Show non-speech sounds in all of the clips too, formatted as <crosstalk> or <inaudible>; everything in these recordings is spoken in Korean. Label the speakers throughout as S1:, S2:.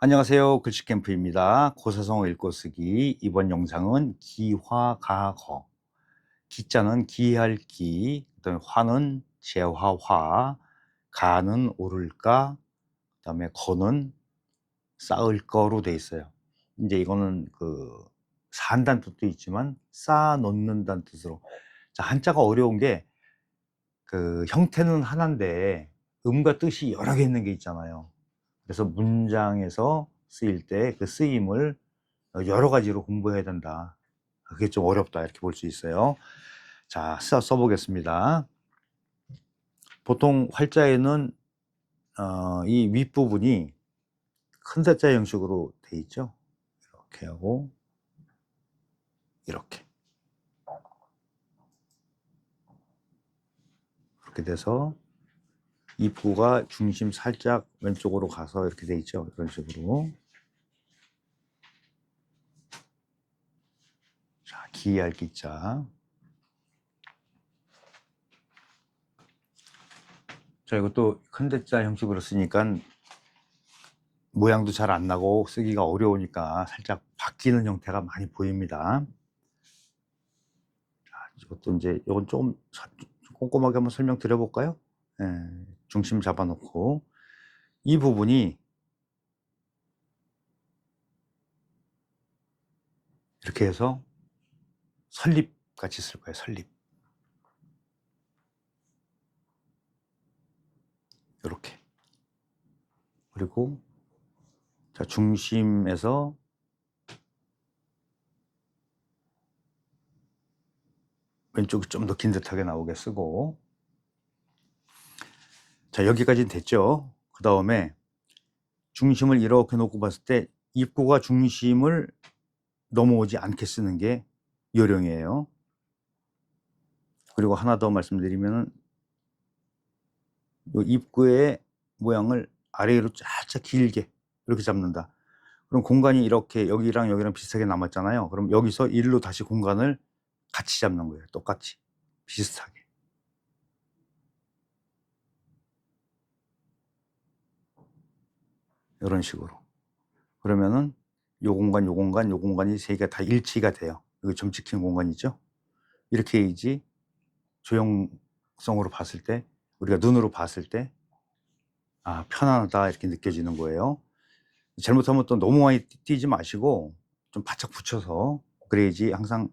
S1: 안녕하세요. 글씨캠프입니다. 고사성 읽고 쓰기. 이번 영상은 기화가거. 기자는 기할 기, 그다음에 화는 재화화, 가는 오를까, 그다음에 거는 쌓을 거로 돼 있어요. 이제 이거는 그 산다는 뜻도 있지만 쌓아 놓는다는 뜻으로. 자, 한자가 어려운 게 그 형태는 하나인데 음과 뜻이 여러 개 있는 게 있잖아요. 그래서 문장에서 쓰일 때 그 쓰임을 여러 가지로 공부해야 된다. 그게 좀 어렵다 이렇게 볼 수 있어요. 자, 써, 써보겠습니다. 보통 활자에는 어, 이 윗부분이 큰 대자 형식으로 돼 있죠. 이렇게 하고 이렇게 이렇게 돼서 입구가 중심 살짝 왼쪽으로 가서 이렇게 돼 있죠. 이런 식으로. 자, 기할 기자. 자, 이것도 큰 대자 형식으로 쓰니까 모양도 잘 안 나고 쓰기가 어려우니까 살짝 바뀌는 형태가 많이 보입니다. 자, 이것도 이제 이건 조금 사- 꼼꼼하게 한번 설명드려 볼까요? 예, 중심 잡아놓고 이 부분이 이렇게 해서 설립 같이 쓸 거예요. 설립. 이렇게. 그리고 자 중심에서 왼쪽이 좀 더 긴 듯하게 나오게 쓰고 자 여기까지는 됐죠. 그 다음에 중심을 이렇게 놓고 봤을 때 입구가 중심을 넘어오지 않게 쓰는 게 요령이에요. 그리고 하나 더 말씀드리면은 요 입구의 모양을 아래로 살짝 길게 이렇게 잡는다. 그럼 공간이 이렇게 여기랑 여기랑 비슷하게 남았잖아요. 그럼 여기서 일로 다시 공간을 같이 잡는 거예요. 똑같이. 비슷하게 이런 식으로. 그러면은 요 공간 요 공간 요 공간이 세개다 일치가 돼요. 여기 점 찍힌 공간이죠? 이렇게 해야지 조형성으로 봤을 때 우리가 눈으로 봤을 때 아, 편안하다 이렇게 느껴지는 거예요. 잘못하면 또 너무 많이 띄- 띄지 마시고 좀 바짝 붙여서 그래야지 항상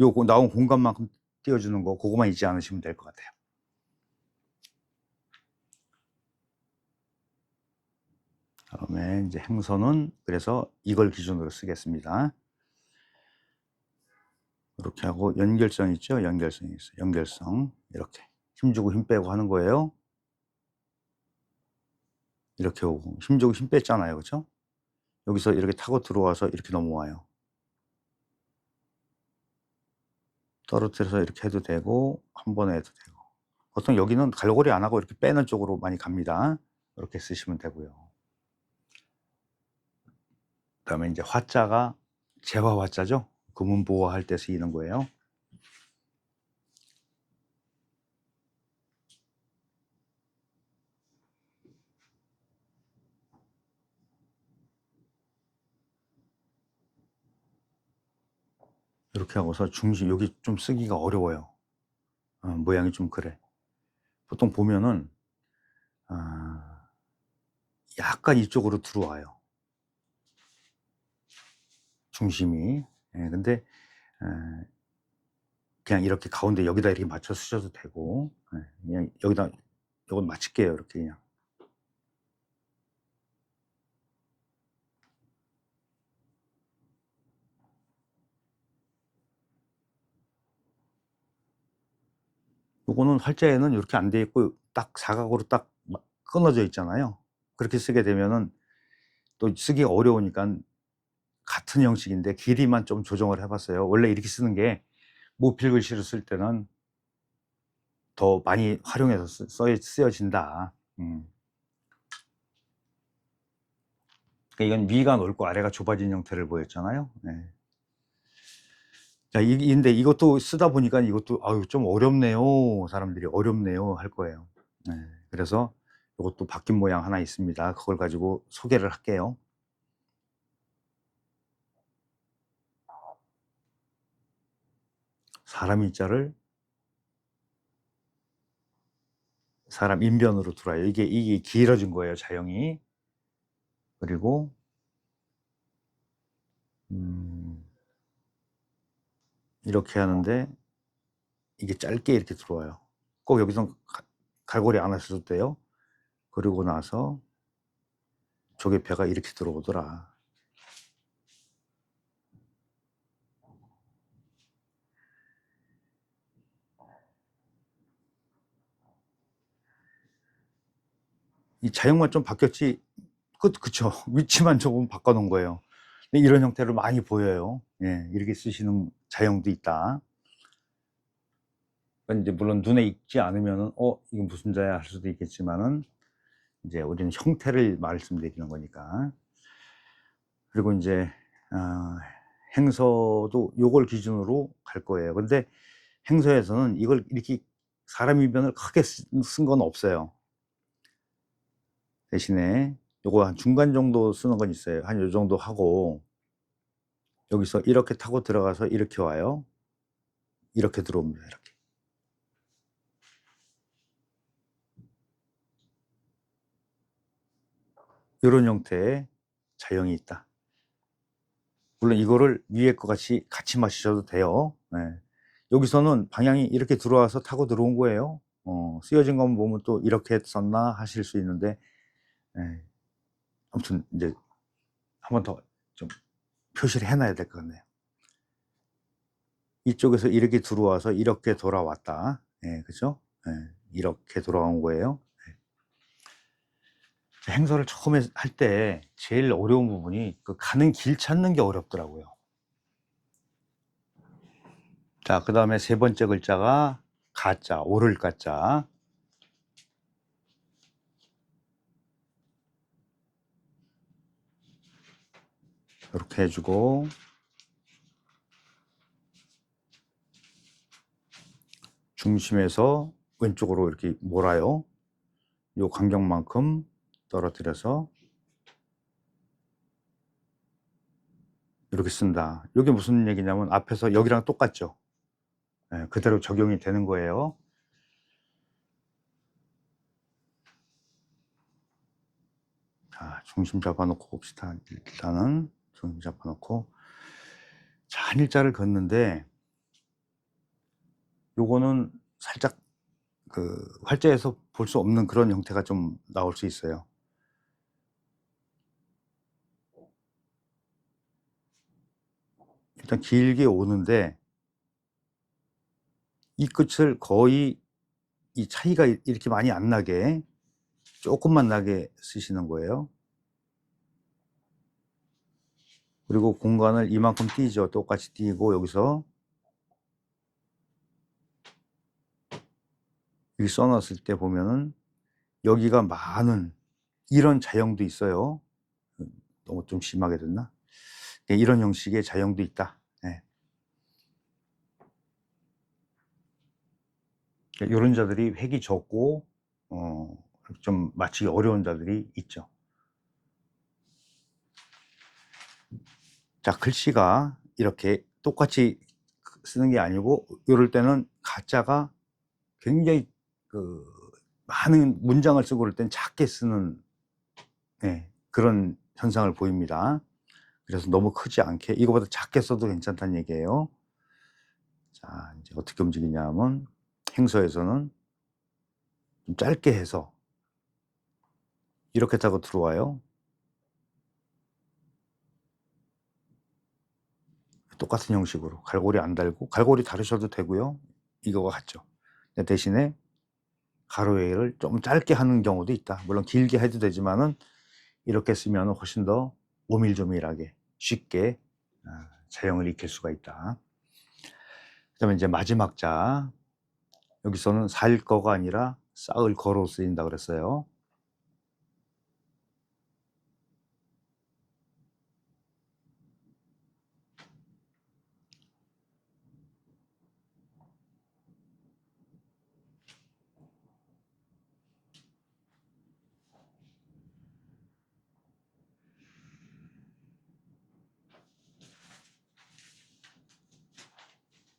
S1: 요 고- 나온 공간만큼 띄워주는 거 그거만 잊지 않으시면 될 것 같아요 다음에 이제 행선은 그래서 이걸 기준으로 쓰겠습니다. 이렇게 하고 연결성 있죠? 연결성이 있어요. 연결성 이렇게 힘 주고 힘 빼고 하는 거예요. 이렇게 오고 힘 주고 힘 뺐잖아요, 그렇죠? 여기서 이렇게 타고 들어와서 이렇게 넘어와요. 떨어뜨려서 이렇게 해도 되고 한 번에 해도 되고 보통 여기는 갈고리 안 하고 이렇게 빼는 쪽으로 많이 갑니다. 이렇게 쓰시면 되고요. 그다음에 이제 화자가 재화 화자죠. 금은 보호할 때 쓰이는 거예요. 이렇게 하고서 중심 여기 좀 쓰기가 어려워요. 어, 모양이 좀 그래. 보통 보면은 아, 약간 이쪽으로 들어와요. 중심이. 예, 근데 에, 그냥 이렇게 가운데 여기다 이렇게 맞춰 쓰셔도 되고 예, 그냥 여기다 이건 맞출게요. 이렇게 그냥. 요거는 활자에는 이렇게 안 돼 있고 딱 사각으로 딱 마- 끊어져 있잖아요. 그렇게 쓰게 되면은 또 쓰기가 어려우니까 같은 형식인데 길이만 좀 조정을 해봤어요. 원래 이렇게 쓰는 게 모필 글씨를 쓸 때는 더 많이 활용해서 쓰, 써- 쓰여진다. 음. 그러니까 이건 위가 넓고 아래가 좁아진 형태를 보였잖아요. 네. 자, 이, 근데 이것도 쓰다 보니까 이것도 아유 좀 어렵네요. 사람들이 어렵네요 할 거예요. 네. 그래서 이것도 바뀐 모양 하나 있습니다. 그걸 가지고 소개를 할게요. 사람 인자를 사람 인변으로 들어요. 이게 이게 길어진 거예요, 자형이. 그리고 음, 이렇게 하는데 이게 짧게 이렇게 들어와요. 꼭 여기서 가- 갈고리 안 하셔도 돼요. 그리고 나서 조개 배가 이렇게 들어오더라. 이 자형만 좀 바뀌었지, 그, 그쵸. <laughs> 위치만 조금 바꿔놓은 거예요. 이런 형태로 많이 보여요. 예, 이렇게 쓰시는 자형도 있다. 이제 물론 눈에 익지 않으면은, 어, 이건 무슨 자야 할 수도 있겠지만은, 이제 우리는 형태를 말씀드리는 거니까. 그리고 이제, 어, 행서도 요걸 기준으로 갈 거예요. 근데 행서에서는 이걸 이렇게 사람 이변을 크게 쓴 건 없어요. 대신에 요거 한 중간 정도 쓰는 건 있어요. 한 요 정도 하고 여기서 이렇게 타고 들어가서 이렇게 와요. 이렇게 들어옵니다. 이렇게. 이런 형태의 자형이 있다. 물론 이거를 위에 것 같이 같이 마시셔도 돼요. 네. 여기서는 방향이 이렇게 들어와서 타고 들어온 거예요. 어, 쓰여진 건 보면 또 이렇게 썼나 하실 수 있는데 예. 아무튼 이제 한 번 더 좀 표시를 해놔야 될 것 같네요. 이쪽에서 이렇게 들어와서 이렇게 돌아왔다. 예, 그죠? 예, 이렇게 돌아온 거예요. 예. 행서를 처음에 할 때 제일 어려운 부분이 그 가는 길 찾는 게 어렵더라고요. 자, 그 다음에 세 번째 글자가 가자, 오를 가자. 이렇게 해주고 중심에서 왼쪽으로 이렇게 몰아요. 요 간격만큼 떨어뜨려서 이렇게 쓴다. 이게 무슨 얘기냐면 앞에서 여기랑 똑같죠. 예, 그대로 적용이 되는 거예요. 자, 중심 잡아놓고 봅시다. 일단은 중심 잡아놓고 자, 한 일자를 걷는데 요거는 살짝 그 활자에서 볼 수 없는 그런 형태가 좀 나올 수 있어요. 일단 길게 오는데 이 끝을 거의 이 차이가 이렇게 많이 안 나게 조금만 나게 쓰시는 거예요. 그리고 공간을 이만큼 띄죠. 똑같이 띄고 여기서 여기 써놨을 때 보면은 여기가 많은 이런 자형도 있어요. 너무 좀 심하게 됐나? 네, 이런 형식의 자형도 있다. 네. 이런 자들이 획이 적고 어, 좀 맞히기 어려운 자들이 있죠. 자, 글씨가 이렇게 똑같이 쓰는 게 아니고 이럴 때는 가짜가 굉장히 그 많은 문장을 쓰고 그럴 땐 작게 쓰는 네, 그런 현상을 보입니다. 그래서 너무 크지 않게 이거보다 작게 써도 괜찮다는 얘기예요. 자, 이제 어떻게 움직이냐면 행서에서는 좀 짧게 해서 이렇게 타고 들어와요. 똑같은 형식으로 갈고리 안 달고 갈고리 다르셔도 되고요. 이거가 같죠. 대신에 가로웨이를 좀 짧게 하는 경우도 있다. 물론 길게 해도 되지만은 이렇게 쓰면 훨씬 더 오밀조밀하게 쉽게 아, 자형을 익힐 수가 있다. 그다음에 이제 마지막 자 여기서는 살 거가 아니라 싹을 거로 쓰인다 그랬어요.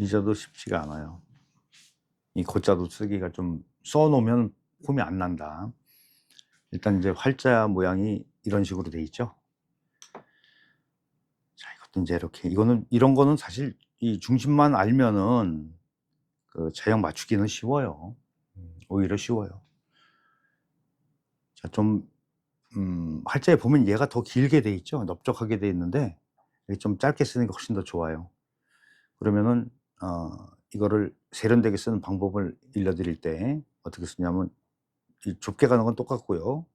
S1: 이자도 쉽지가 않아요. 이 고자도 쓰기가 좀 써놓으면 폼이 안 난다. 일단 이제 활자 모양이 이런 식으로 돼 있죠. 자, 이것도 이제 이렇게 이거는 이런 거는 사실 이 중심만 알면은 그 제형 맞추기는 쉬워요. 음, 오히려 쉬워요. 자, 좀 음, 활자에 보면 얘가 더 길게 돼 있죠. 넓적하게 돼 있는데 좀 짧게 쓰는 게 훨씬 더 좋아요. 그러면은 어, 이거를 세련되게 쓰는 방법을 일러드릴 때 어떻게 쓰냐면 이 좁게 가는 건 똑같고요.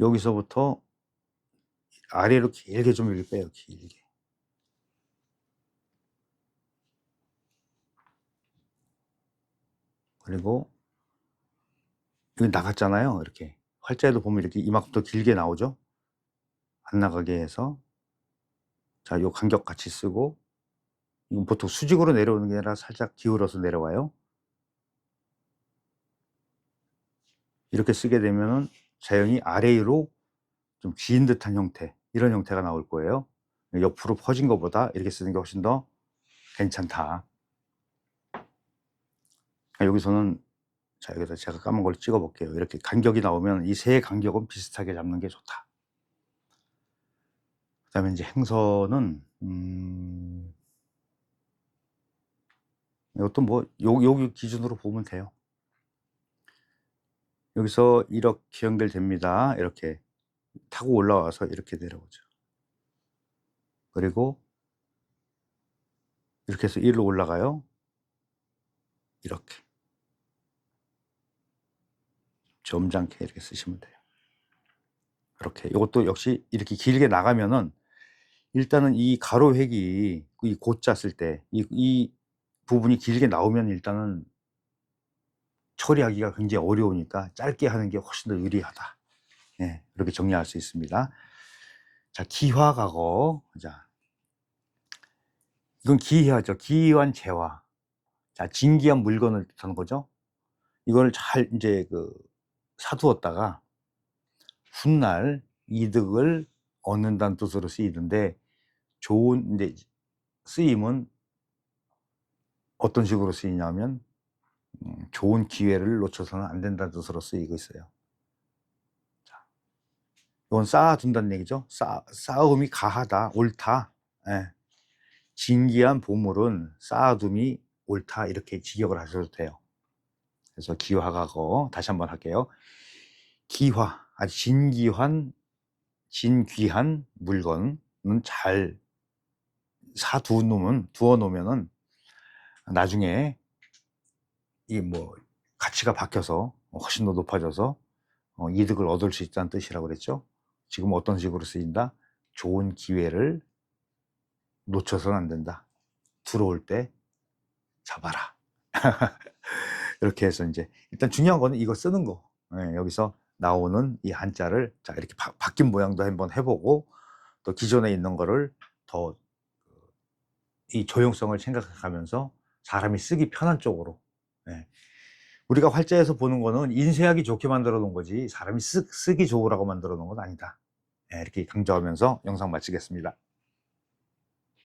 S1: 여기서부터 아래로 길게 좀 이렇게 빼요. 길게. 그리고 여기 나갔잖아요. 이렇게 활자에도 보면 이렇게 이만큼 더 길게 나오죠. 안 나가게 해서 자, 요 간격 같이 쓰고 이건 보통 수직으로 내려오는 게 아니라 살짝 기울어서 내려와요. 이렇게 쓰게 되면은 자연히 아래로 좀긴 듯한 형태 이런 형태가 나올 거예요. 옆으로 퍼진 것보다 이렇게 쓰는 게 훨씬 더 괜찮다. 아, 여기서는 자 여기다 제가 까만 걸 찍어 볼게요. 이렇게 간격이 나오면 이 세 간격은 비슷하게 잡는 게 좋다. 그 다음에 이제 행선은 음, 이것도 뭐 요, 여기 기준으로 보면 돼요. 여기서 이렇게 연결됩니다. 이렇게 타고 올라와서 이렇게 내려오죠. 그리고 이렇게 해서 일로 올라가요. 이렇게 점잖게 이렇게 쓰시면 돼요. 이렇게 이것도 역시 이렇게 길게 나가면은 일단은 이 가로획이 이 고자 쓸 때 이 이 부분이 길게 나오면 일단은 처리하기가 굉장히 어려우니까 짧게 하는 게 훨씬 더 유리하다. 예, 이렇게 정리할 수 있습니다. 자, 기화각어. 자, 이건 기화죠. 기환 재화. 자, 진기한 물건을 뜻하는 거죠. 이걸 잘 이제 그 사두었다가 훗날 이득을 얻는다는 뜻으로 쓰이던데 좋은 이제 쓰임은 어떤 식으로 쓰이냐면 음, 좋은 기회를 놓쳐서는 안 된다는 뜻으로 쓰이고 있어요. 자, 이건 쌓아둔다는 얘기죠. 쌓, 쌓음이 가하다, 옳다. 예. 진기한 보물은 쌓아둠이 옳다 이렇게 직역을 하셔도 돼요. 그래서 기화가거 다시 한번 할게요. 기화, 아주 진기한, 진귀한 물건은 잘 사두 놓으면 두어 놓으면은 나중에 이 뭐 가치가 바뀌어서 훨씬 더 높아져서 어, 이득을 얻을 수 있다는 뜻이라고 그랬죠. 지금 어떤 식으로 쓰인다? 좋은 기회를 놓쳐서는 안 된다. 들어올 때 잡아라. <laughs> 이렇게 해서 이제 일단 중요한 거는 이거 쓰는 거. 예, 여기서 나오는 이 한자를 자 이렇게 바, 바뀐 모양도 한번 해보고 또 기존에 있는 거를 더 이 조용성을 생각하면서 사람이 쓰기 편한 쪽으로 예. 우리가 활자에서 보는 거는 인쇄하기 좋게 만들어 놓은 거지 사람이 쓰, 쓰기 좋으라고 만들어 놓은 건 아니다 예, 이렇게 강조하면서 영상 마치겠습니다